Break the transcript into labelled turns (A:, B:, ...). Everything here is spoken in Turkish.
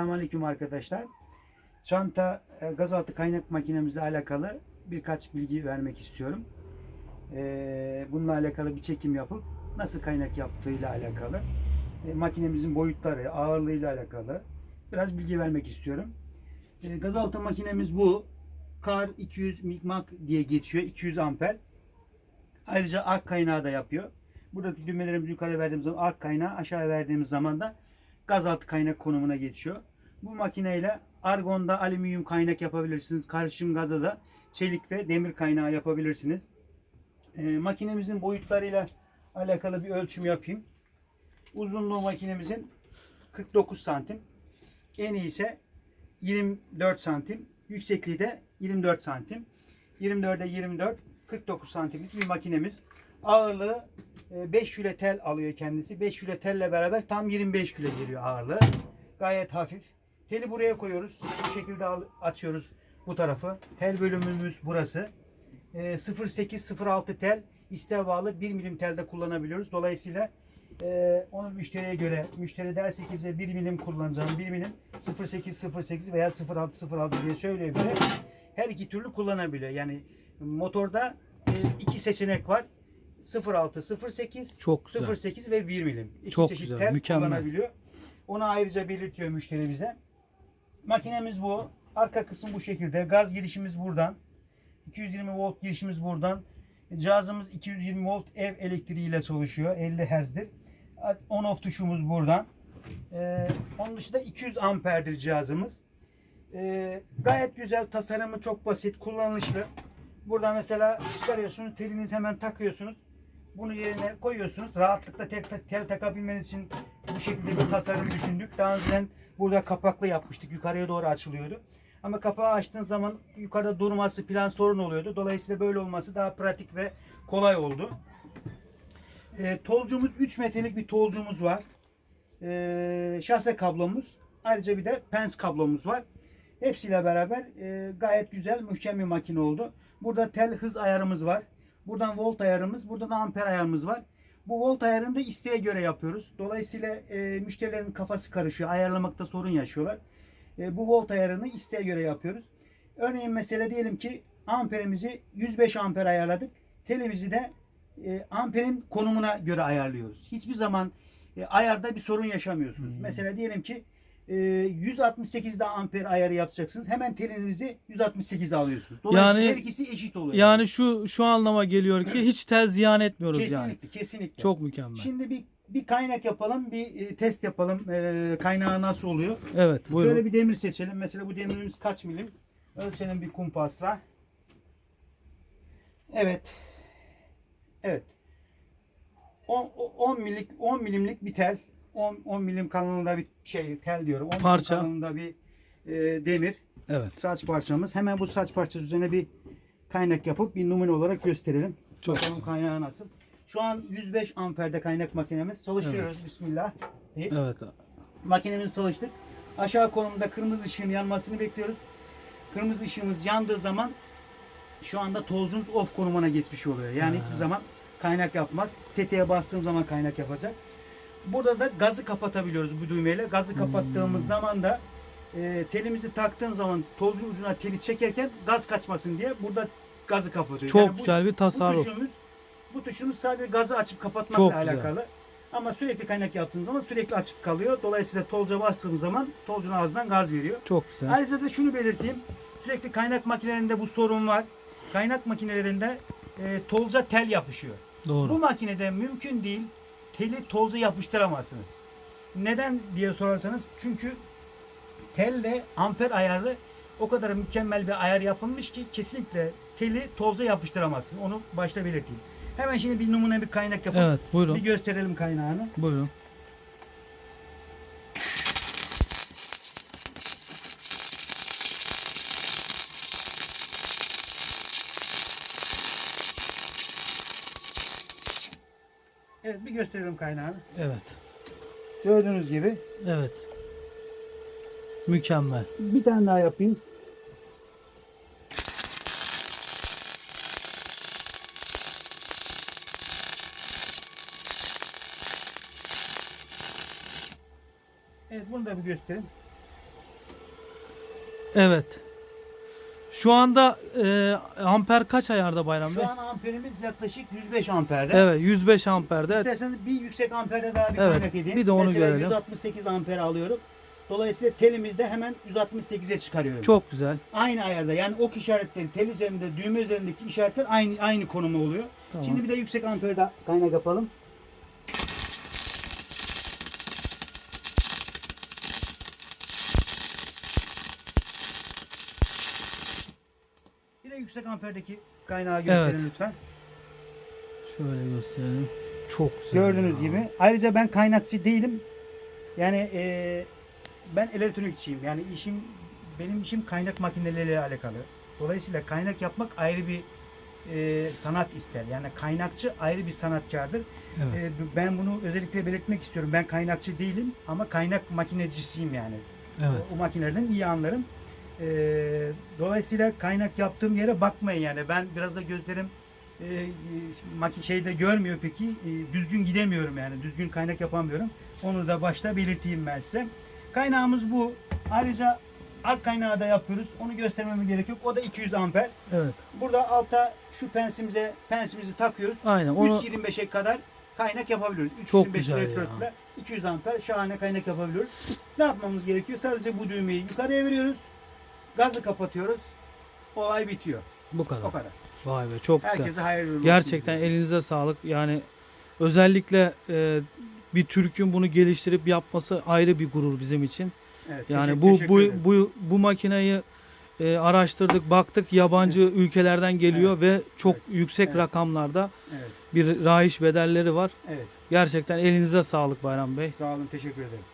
A: Selamünaleyküm arkadaşlar. Çanta e, gazaltı kaynak makinemizle alakalı birkaç bilgi vermek istiyorum. E, Bununla alakalı bir çekim yapıp nasıl kaynak yaptığıyla alakalı, e, makinemizin boyutları, ağırlığıyla alakalı biraz bilgi vermek istiyorum. Gazaltı makinemiz bu. Kar 200 mikmak diye geçiyor. 200 amper. Ayrıca ark kaynağı da yapıyor. Buradaki düğmelerimizi yukarı verdiğimiz zaman ark kaynağı, aşağı verdiğimiz zaman da gazaltı kaynak konumuna geçiyor. Bu makineyle argonda alüminyum kaynak yapabilirsiniz. Karışım gaza da çelik ve demir kaynağı yapabilirsiniz. Ee, makinemizin boyutlarıyla alakalı bir ölçüm yapayım. Uzunluğu makinemizin 49 santim. Eni ise 24 santim. Yüksekliği de 24 santim. 24'e 24 49 santimlik bir makinemiz. Ağırlığı e, 5 kilo tel alıyor kendisi. 5 kilo telle beraber tam 25 kilo geliyor ağırlığı. Gayet hafif. Teli buraya koyuyoruz. Bu şekilde açıyoruz bu tarafı. Tel bölümümüz burası. E, 0.8-0.6 tel isteğe bağlı 1 milim telde kullanabiliyoruz. Dolayısıyla e, onu müşteriye göre müşteri derse ki bize 1 milim kullanacağım 1 milim 0.8-0.8 veya 0.6-0.6 diye söylüyor bize. Her iki türlü kullanabiliyor. Yani motorda e, iki seçenek var. 06, 08,
B: Çok güzel.
A: 08 ve 1 milim. İki
B: Çok
A: çeşit
B: güzel,
A: tel
B: mükemmel.
A: kullanabiliyor. Onu ayrıca belirtiyor müşteri bize. Makinemiz bu. Arka kısım bu şekilde. Gaz girişimiz buradan. 220 volt girişimiz buradan. Cihazımız 220 volt ev elektriğiyle çalışıyor. 50 Hz'dir. On off tuşumuz buradan. Ee, onun dışında 200 amperdir cihazımız. Ee, gayet güzel. Tasarımı çok basit. Kullanışlı. Burada mesela çıkarıyorsunuz. Telinizi hemen takıyorsunuz. Bunu yerine koyuyorsunuz. Rahatlıkla tek tel takabilmeniz için bu şekilde bir tasarım düşündük. Daha önceden burada kapaklı yapmıştık. Yukarıya doğru açılıyordu. Ama kapağı açtığın zaman yukarıda durması plan sorun oluyordu. Dolayısıyla böyle olması daha pratik ve kolay oldu. E, tolcumuz 3 metrelik bir tolcumuz var. E, şase kablomuz. Ayrıca bir de pens kablomuz var. Hepsiyle beraber e, gayet güzel, muhkem bir makine oldu. Burada tel hız ayarımız var. Buradan volt ayarımız, burada da amper ayarımız var. Bu volt ayarını da isteğe göre yapıyoruz. Dolayısıyla e, müşterilerin kafası karışıyor. Ayarlamakta sorun yaşıyorlar. E, bu volt ayarını isteğe göre yapıyoruz. Örneğin mesela diyelim ki amperimizi 105 amper ayarladık. Telimizi de e, amperin konumuna göre ayarlıyoruz. Hiçbir zaman e, ayarda bir sorun yaşamıyorsunuz. Mesela diyelim ki 168'de amper ayarı yapacaksınız. Hemen telinizi 168'e alıyorsunuz. Dolayısıyla
B: Yani-
A: her ikisi eşit oluyor.
B: Yani şu şu anlama geliyor ki hiç tel ziyan etmiyoruz
A: kesinlikle,
B: yani.
A: kesinlikle.
B: Çok mükemmel.
A: Şimdi bir bir kaynak yapalım, bir e, test yapalım. E, kaynağı nasıl oluyor?
B: Evet buyurun.
A: Şöyle bir demir seçelim. Mesela bu demirimiz kaç milim? Ölçelim bir kumpasla. Evet. Evet. 10, 10 milimlik 10 milimlik bir tel. 10, 10 milim kalınlığında bir şey tel diyorum. 10 milim
B: Parça.
A: kalınlığında bir e, demir
B: Evet.
A: saç parçamız. Hemen bu saç parçası üzerine bir kaynak yapıp bir numune olarak gösterelim.
B: Çok
A: Bakalım kaynağı nasıl. Şu an 105 amperde kaynak makinemiz. Çalıştırıyoruz. Bismillah. deyip
B: Evet.
A: makinemizi çalıştık. Aşağı konumda kırmızı ışığın yanmasını bekliyoruz. Kırmızı ışığımız yandığı zaman şu anda tozumuz off konumuna geçmiş oluyor. Yani
B: Ha.
A: hiçbir zaman kaynak yapmaz. Tetiğe bastığım zaman kaynak yapacak. Burada da gazı kapatabiliyoruz bu düğmeyle. Gazı kapattığımız
B: Hmm.
A: zaman da e, telimizi taktığım zaman tozun ucuna teli çekerken gaz kaçmasın diye burada gazı kapatıyor.
B: Çok
A: Yani bu-
B: güzel bir
A: bu
B: tasarruf.
A: tuşumuz, bu tuşumuz sadece gazı açıp kapatmakla
B: Çok güzel.
A: alakalı. Ama sürekli kaynak yaptığımız zaman sürekli açık kalıyor. Dolayısıyla tolca bastığımız zaman tolcun ağzından gaz veriyor.
B: Çok güzel.
A: Ayrıca da şunu belirteyim. Sürekli kaynak makinelerinde bu sorun var. Kaynak makinelerinde e, tolca tel yapışıyor.
B: Doğru.
A: Bu makinede mümkün değil teli tolca yapıştıramazsınız. Neden diye sorarsanız çünkü telle amper ayarlı o kadar mükemmel bir ayar yapılmış ki kesinlikle teli tolca yapıştıramazsınız. Onu başta belirteyim. Hemen şimdi bir numune bir kaynak yapıp
B: Evet buyurun.
A: bir gösterelim kaynağını.
B: Buyurun.
A: Evet bir gösterelim kaynağını.
B: Evet.
A: Gördüğünüz gibi.
B: Evet. Mükemmel.
A: Bir tane daha yapayım. Evet bunu da bir göstereyim.
B: Evet. Şu anda e, amper kaç ayarda Bayram Bey?
A: Şu an amperimiz yaklaşık 105 amperde.
B: Evet 105 amperde.
A: İsterseniz bir yüksek amperde daha bir
B: Evet,
A: kaynak edeyim.
B: bir de onu
A: Mesela
B: görelim.
A: 168 amper alıyorum. Dolayısıyla telimizde hemen 168'e çıkarıyorum.
B: Çok güzel.
A: aynı ayarda yani ok işaretleri tel üzerinde düğme üzerindeki işaretler aynı aynı konuma oluyor.
B: Tamam.
A: Şimdi bir de yüksek amperde kaynak yapalım. Yüksek amperdeki kaynağı gösterin
B: Evet.
A: lütfen.
B: Şöyle gösterelim. Çok güzel.
A: Gördüğünüz
B: ya.
A: gibi. Ayrıca ben kaynakçı değilim. Yani e, ben elektronikçiyim. Yani işim benim işim kaynak makineleriyle alakalı. Dolayısıyla kaynak yapmak ayrı bir e, sanat ister. Yani kaynakçı ayrı bir sanatkardır.
B: Evet.
A: E, ben bunu özellikle belirtmek istiyorum. Ben kaynakçı değilim ama kaynak makinecisiyim yani.
B: Evet.
A: O, o makinelerden iyi anlarım. E, dolayısıyla kaynak yaptığım yere bakmayın yani. Ben biraz da gözlerim e, e, şeyde görmüyor peki. E, düzgün gidemiyorum yani. Düzgün kaynak yapamıyorum. Onu da başta belirteyim ben size. Kaynağımız bu. Ayrıca ark kaynağı da yapıyoruz. Onu göstermeme gerek yok. O da 200 amper.
B: Evet.
A: Burada alta şu pensimize pensimizi takıyoruz.
B: Aynen. Onu
A: 3.25'e kadar kaynak yapabiliyoruz.
B: Çok
A: 3.25
B: güzel ya.
A: elektrotle 200 amper şahane kaynak yapabiliyoruz. Ne yapmamız gerekiyor? Sadece bu düğmeyi yukarıya veriyoruz. Gazı kapatıyoruz. Olay bitiyor.
B: bu kadar.
A: O kadar.
B: Vay be çok güzel.
A: Herkese hayırlı olsun.
B: Gerçekten
A: diyorum.
B: elinize sağlık. Yani özellikle e, bir Türk'ün bunu geliştirip yapması ayrı bir gurur bizim için.
A: Evet,
B: Yani
A: teşekkür-
B: bu
A: teşekkür
B: bu
A: ederim.
B: bu bu makineyi e, araştırdık, baktık yabancı ülkelerden geliyor ve çok
A: Evet.
B: yüksek
A: Evet.
B: rakamlarda
A: Evet,
B: bir rahiç bedelleri var.
A: evet.
B: Gerçekten elinize sağlık Bayram Bey.
A: Sağ olun, teşekkür ederim.